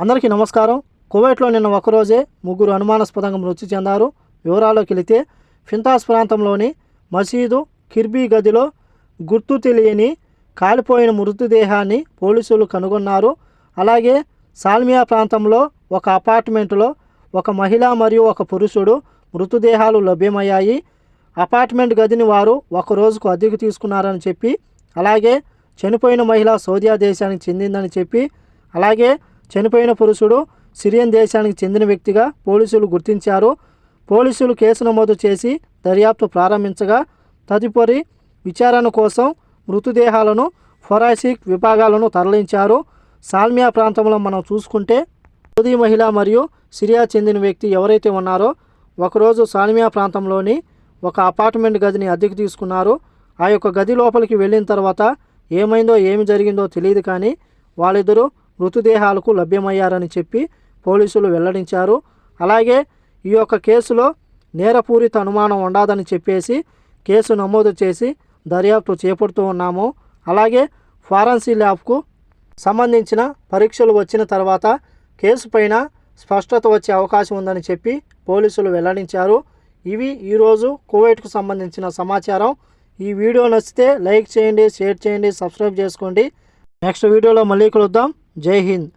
అందరికీ నమస్కారం. కువైట్లో నిన్న ఒకరోజే ముగ్గురు అనుమానాస్పదంగా మృతి చెందారు. వివరాల్లోకి వెళితే ఫింతాస్ ప్రాంతంలోని మసీదు కిర్బీ గదిలో గుర్తు తెలియని కాలిపోయిన మృతదేహాన్ని పోలీసులు కనుగొన్నారు. అలాగే సాల్మియా ప్రాంతంలో ఒక అపార్ట్మెంట్లో ఒక మహిళ మరియు ఒక పురుషుడు మృతదేహాలు లభ్యమయ్యాయి. అపార్ట్మెంట్ గదిని వారు ఒక రోజుకు అద్దెకు తీసుకున్నారని చెప్పి అలాగే చనిపోయిన మహిళ సౌదియా దేశానికి చెందిందని చెప్పి అలాగే చనిపోయిన పురుషుడు సిరియన్ దేశానికి చెందిన వ్యక్తిగా పోలీసులు గుర్తించారు. పోలీసులు కేసు నమోదు చేసి దర్యాప్తు ప్రారంభించగా తదుపరి విచారణ కోసం మృతదేహాలను ఫొరాసిక్ విభాగాలను తరలించారు. సాల్మియా ప్రాంతంలో మనం చూసుకుంటే సౌదీ మహిళ మరియు సిరియా చెందిన వ్యక్తి ఎవరైతే ఉన్నారో ఒకరోజు సాల్మియా ప్రాంతంలోని ఒక అపార్ట్మెంట్ గదిని అద్దెకు తీసుకున్నారు. ఆ యొక్క గది లోపలికి వెళ్ళిన తర్వాత ఏమైందో ఏమి జరిగిందో తెలియదు కానీ వాళ్ళిద్దరూ మృతదేహాలకు లభ్యమయ్యారని చెప్పి పోలీసులు వెల్లడించారు. అలాగే ఈ యొక్క కేసులో నేరపూరిత అనుమానం ఉండదని చెప్పేసి కేసు నమోదు చేసి దర్యాప్తు చేపడుతూ ఉన్నాము. అలాగే ఫారెన్సీ ల్యాబ్కు సంబంధించిన పరీక్షలు వచ్చిన తర్వాత కేసు పైన స్పష్టత వచ్చే అవకాశం ఉందని చెప్పి పోలీసులు వెల్లడించారు. ఇవి ఈరోజు కువైట్కు సంబంధించిన సమాచారం. ఈ వీడియో నచ్చితే లైక్ చేయండి షేర్ చేయండి సబ్స్క్రైబ్ చేసుకోండి. నెక్స్ట్ వీడియోలో మళ్ళీ కలుద్దాం. જય હિન્દ